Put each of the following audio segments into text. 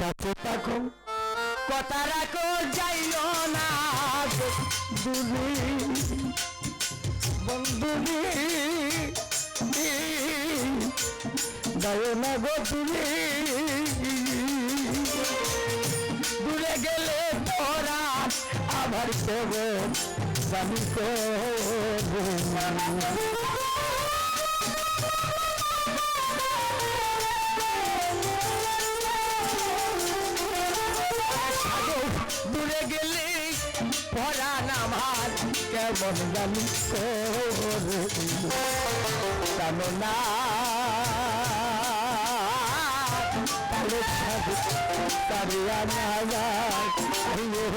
কাছে থাকো কথা রাখো যাইল না দূরে বন্ধুরে গায়ে না গো দূরে দূরে গেলে তোরা আবার কেবে জানি কেমন জানি জানো না তাহলে তারিয়া না জানো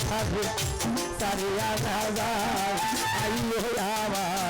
সাধু তারিয়া না আমার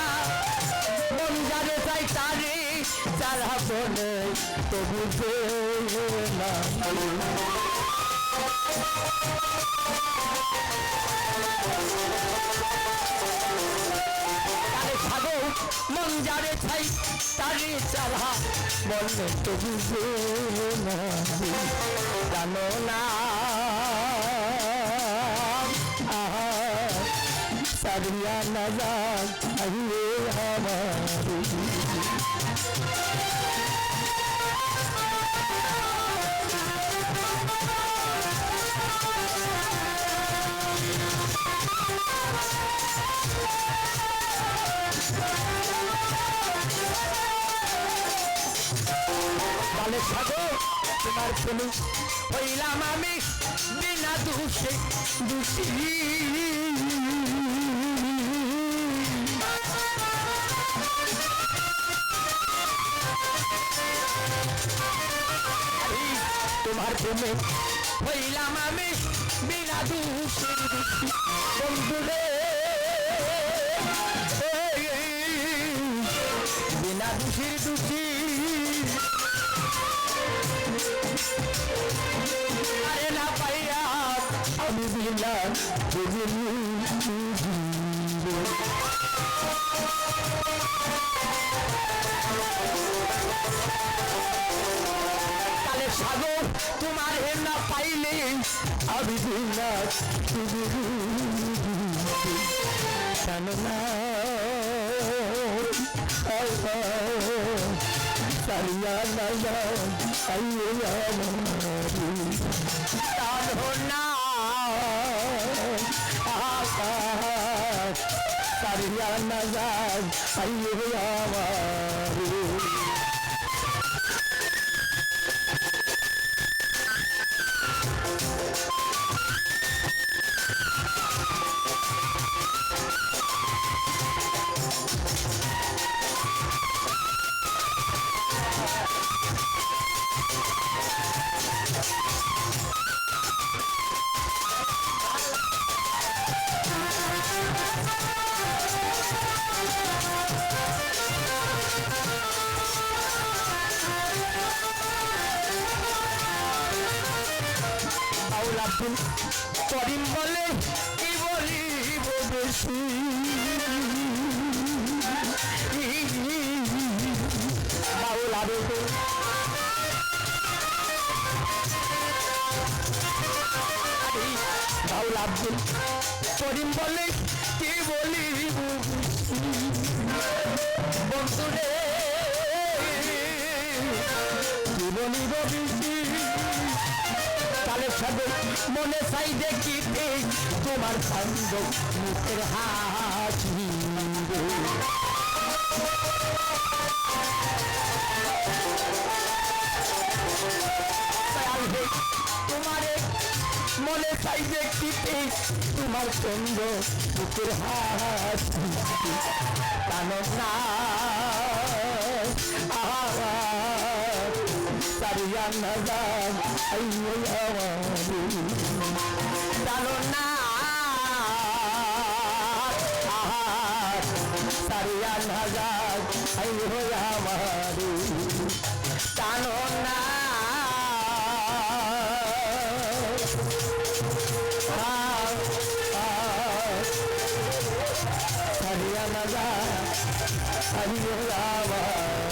যারে চাই তারে, যারা বলে তবু না। তারে ছাগো মন যারে চাই, তারে চালা বলে তবু না। জানো না সারিয়া না যান আইয়ে আমার হইলাম আমি বিনা দোষে দোষী। তোমার প্রেমে হইলাম আমি বিনা দোষের দোষী বন্ধুরে বিনা দোষের দোষী আরে না পাইয়া আমি বিনা না পাইলে আমি বিনা জানো না সারিয়া না যাও আইয়ে আমারি জানো না আকাশ সারিয়া না যাও আইয়ে আমারি আব্দুল করিম বলে কি বলিব বেশি? বাউল আবেদন বাউল আব্দুল করিম বলে কি বলিব বন্ধুরে, কি বলিব কালের মনে চাই দেখিতে তোমার কান্দ মুখের হাসি তোমারে, মনে চাই দেখিতে তোমার চন্দ্র মুখের হাসি কানো না সারিয়া নজার আইয়ো জানো না সারিয়া নজার আইয়ো আমারি জানো না সারিয়া নজার আইয়ো আমারি